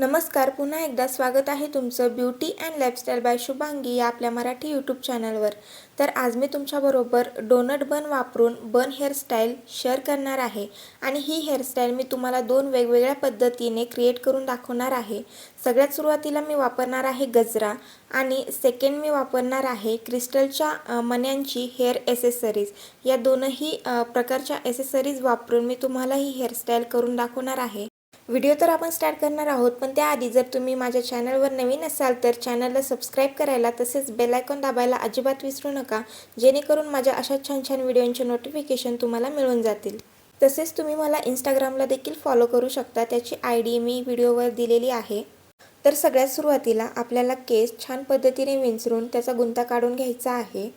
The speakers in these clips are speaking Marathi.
नमस्कार पुन्हा एकदा स्वागत आहे तुमचं beauty and lifestyle by Shubhangi या आपल्या मराठी यूट्यूब चॅनलवर तर आज मी तुमच्याबरोबर डोनट बन वापरून बन हेअरस्टाईल शेअर करणार आहे. आणि ही हेअरस्टाईल मी तुम्हाला दोन वेगवेगळ्या पद्धतीने क्रिएट करून दाखवणार आहे. सगळ्यात सुरुवातीला मी वापरणार आहे गजरा आणि सेकंड मी वापरणार आहे क्रिस्टलच्या मण्यांची हेअर एसेसरीज या दोनही प्रकारच्या एसेसरीज वापरून मी तुम्हाला ही हेअरस्टाईल करून दाखवणार आहे. व्हिडिओ तर आपण स्टार्ट करणार आहोत पण त्याआधी जर तुम्ही माझ्या चॅनलवर नवीन असाल तर चॅनलला सबस्क्राईब करायला तसेच बेलायकॉन दाबायला अजिबात विसरू नका जेणेकरून माझ्या अशा छान छान व्हिडिओंचे नोटिफिकेशन तुम्हाला मिळून जातील. तसेच तुम्ही मला इंस्टाग्रामला देखील फॉलो करू शकता त्याची आय डी मी व्हिडिओवर दिलेली आहे. तर सगळ्यात सुरुवातीला आपल्याला केस छान पद्धतीने विंचरून त्याचा गुंता काढून घ्यायचा आहे.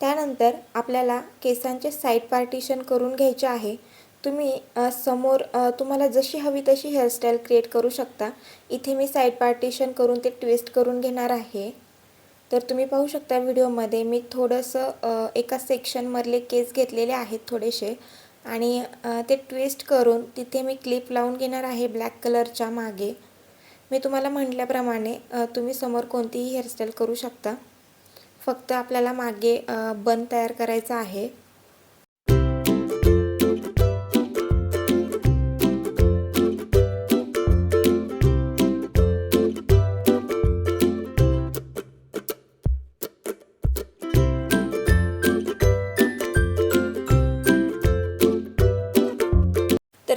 त्यानंतर आपल्याला केसांचे साईड पार्टिशन करून घ्यायचे आहे. तुम्ही समोर तुम्हाला जशी हवी तशी हेअरस्टाईल क्रिएट करू शकता. इथे मी साईड पार्टिशन करून ते ट्विस्ट करून घेणार आहे. तर तुम्ही पाहू शकता व्हिडिओमध्ये मी थोडंसं एका सेक्शनमधले केस घेतलेले आहेत थोडेसे. आणि ते ट्विस्ट करून तिथे मी क्लिप लावून घेणार आहे ब्लॅक कलरच्या मागे. मी तुम्हाला म्हटल्याप्रमाणे तुम्ही समोर कोणतीही हेअरस्टाईल करू शकता. फक्त आपल्याला मागे बन तयार करायचा आहे.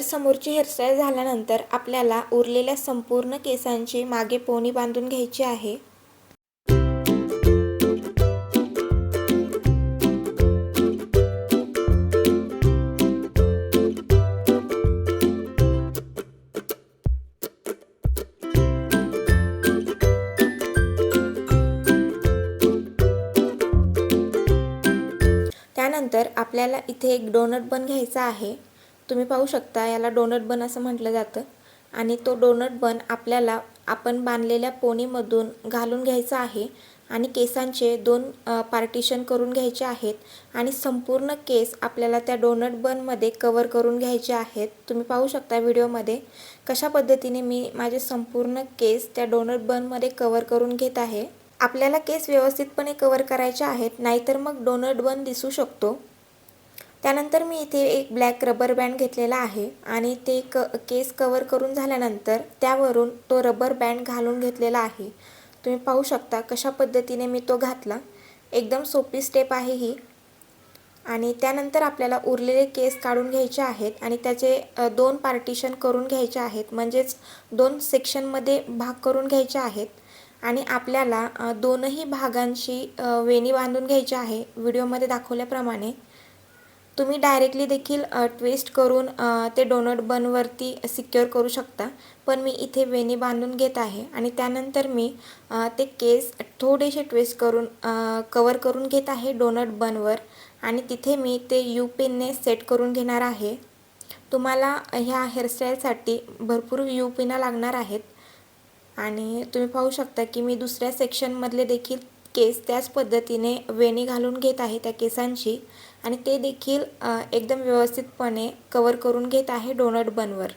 समोरची हेअरस्टाईल झाल्यानंतर आपल्याला उरलेल्या संपूर्ण केसांची मागे पोनी बांधून घ्यायची आहे. त्यानंतर आपल्याला इथे एक डोनट बन घ्यायचा आहे. तुम्ही पाहू शकता याला डोनट बन असं म्हटलं जातं. आणि तो डोनट बन आपल्याला आपण बांधलेल्या पोनीमधून घालून घ्यायचा आहे आणि केसांचे दोन पार्टिशन करून घ्यायचे आहेत आणि संपूर्ण केस आपल्याला त्या डोनट बनमध्ये कवर करून घ्यायचे आहेत. तुम्ही पाहू शकता व्हिडिओमध्ये कशा पद्धतीने मी माझे संपूर्ण केस त्या डोनट बनमध्ये कवर करून घेत आहे. आपल्याला केस व्यवस्थितपणे कवर करायचे आहेत नाहीतर मग डोनट बन दिसू शकतो. त्यानंतर मी इथे एक ब्लॅक रबर बँड घेतलेला आहे आणि ते क केस कवर करून झाल्यानंतर त्यावरून तो रबर बँड घालून घेतलेला आहे. तुम्ही पाहू शकता कशा पद्धतीने मी तो घातला. एकदम सोपी स्टेप आहे ही. आणि त्यानंतर आपल्याला उरलेले केस काढून घ्यायचे आहेत आणि त्याचे दोन पार्टिशन करून घ्यायचे आहेत. म्हणजेच दोन सेक्शनमध्ये भाग करून घ्यायचे आहेत. आणि आपल्याला दोनही भागांशी वेणी बांधून घ्यायची आहे. व्हिडिओमध्ये दाखवल्याप्रमाणे. तुम्ही डायरेक्टली देखील ट्विस्ट करून ते डोनट बनवरती सिक्युअर करू शकता. पण मी इथे वेणी बांधून घेत आहे आणि त्यानंतर मी ते केस थोडेसे ट्विस्ट करून कवर करून घेत आहे डोनट बनवर आणि तिथे मी ते यू पिनने सेट करून घेणार आहे. तुम्हाला ह्या हेअरस्टाईलसाठी भरपूर यू पिना लागणार आहेत. आणि तुम्ही पाहू शकता की मी दुसऱ्या सेक्शनमधले देखील केस त्याच पद्धतीने वेणी घालून घेत आहे त्या केसांची. आणि ते देखील एकदम व्यवस्थितपणे कवर करून घेत आहे डोनट बनवर.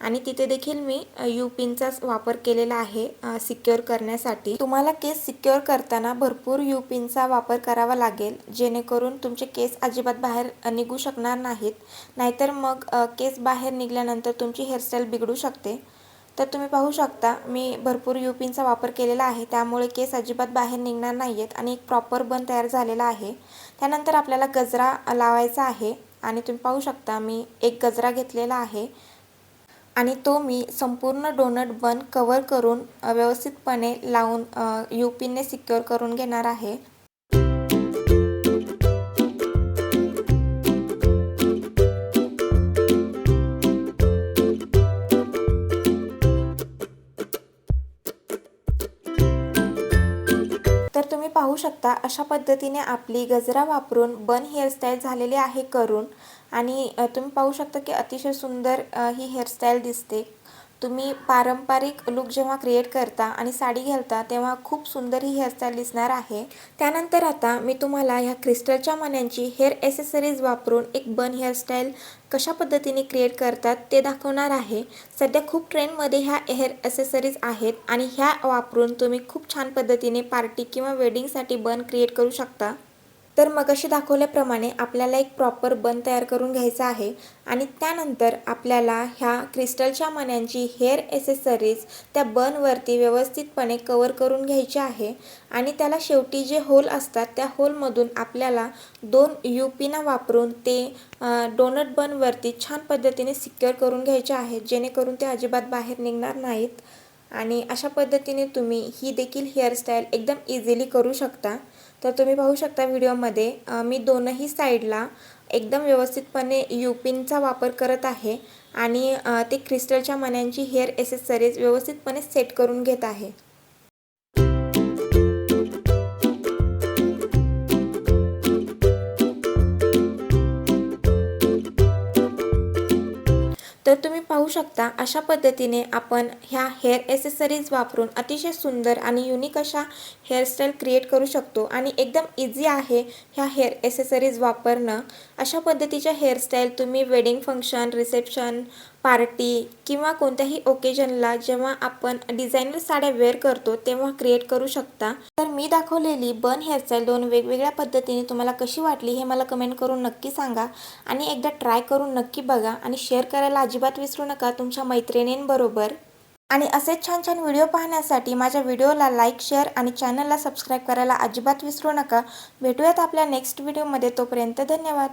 आणि तिथे देखील मी यू पिनचाच वापर केलेला आहे सिक्युअर करण्यासाठी. तुम्हाला केस सिक्युअर करताना भरपूर यू पिनचा वापर करावा लागेल जेणेकरून तुमचे केस अजिबात बाहेर निघू शकणार नाहीत. नाहीतर मग केस बाहेर निघाल्यानंतर तुमची हेअरस्टाईल बिघडू शकते. तर तुम्ही पाहू शकता मी भरपूर यू पिनचा वापर केलेला आहे. त्यामुळे केस अजिबात बाहेर निघणार नाही आहेत आणि एक प्रॉपर बन तयार झालेला आहे. त्यानंतर आपल्याला गजरा लावायचा आहे आणि तुम्ही पाहू शकता मी एक गजरा घेतलेला आहे आणि तो मी संपूर्ण डोनट बन कवर करून व्यवस्थितपणे लावून यू पिनने सिक्युअर करून घेणार आहे. पाहू शकता अशा पद्धतीने आपली गजरा वापरून बन हेअरस्टाईल झालेली आहे करून. आणि तुम्ही पाहू शकता की अतिशय सुंदर ही हेअरस्टाईल दिसते. तुम्ही पारंपरिक लुक जेव्हा क्रिएट करता आणि साडी घालता तेव्हा खूप सुंदर ही हेअरस्टाईल दिसणार आहे. त्यानंतर आता मी तुम्हाला ह्या क्रिस्टलच्या मण्यांची हेअर ॲसेसरीज वापरून एक बन हेअरस्टाईल कशा पद्धतीने क्रिएट करतात ते दाखवणार आहे. सध्या खूप ट्रेंडमध्ये ह्या हेअर ॲसेसरीज आहेत आणि ह्या वापरून तुम्ही खूप छान पद्धतीने पार्टी किंवा वेडिंगसाठी बन क्रिएट करू शकता. तर मगाशी दाखवल्याप्रमाणे आपल्याला एक प्रॉपर बन तयार करून घ्यायचा आहे आणि त्यानंतर आपल्याला ह्या क्रिस्टलच्या मण्यांची हेअर ॲसेसरीज त्या बनवरती व्यवस्थितपणे कवर करून घ्यायची आहे. आणि त्याला शेवटी जे होल असतात त्या होलमधून आपल्याला दोन यू पीना वापरून ते डोनट बनवरती छान पद्धतीने सिक्युअर करून घ्यायचे आहे जेणेकरून ते अजिबात बाहेर निघणार नाहीत. आणि अशा पद्धतीने तुम्ही ही देखील हेअरस्टाईल एकदम इझिली करू शकता. तर तुम्ही पाहू शकता व्हिडिओमध्ये मी दोनही साईडला एकदम व्यवस्थितपणे युपिनचा वापर करत आहे आणि ते क्रिस्टलच्या मण्यांची हेअर एसेसरीज व्यवस्थितपणे सेट करून घेत आहे. तर तुम्ही पाहू शकता अशा पद्धतीने आपण ह्या हेअर एसेसरीज वापरून अतिशय सुंदर आणि युनिक अशा हेअरस्टाईल क्रिएट करू शकतो. आणि एकदम इझी आहे ह्या हेअर एसेसरीज वापरणं. अशा पद्धतीच्या हेअरस्टाईल तुम्ही वेडिंग फंक्शन रिसेप्शन पार्टी किंवा कोणत्याही ओकेजनला जेव्हा आपण डिझायनर साड्या वेअर करतो तेव्हा क्रिएट करू शकता. तर मी दाखवलेली बन हेअरस्टाईल दोन वेगवेगळ्या पद्धतीने तुम्हाला कशी वाटली हे मला कमेंट करून नक्की सांगा. आणि एकदा ट्राय करून नक्की बघा आणि शेअर करायला अजिबात विसरू नका तुमच्या मैत्रिणींबरोबर. आणि असेच छान छान व्हिडिओ पाहण्यासाठी माझ्या व्हिडिओला लाईक शेअर आणि चॅनलला सबस्क्राईब करायला अजिबात विसरू नका. भेटूयात आपल्या नेक्स्ट व्हिडिओमध्ये तोपर्यंत धन्यवाद.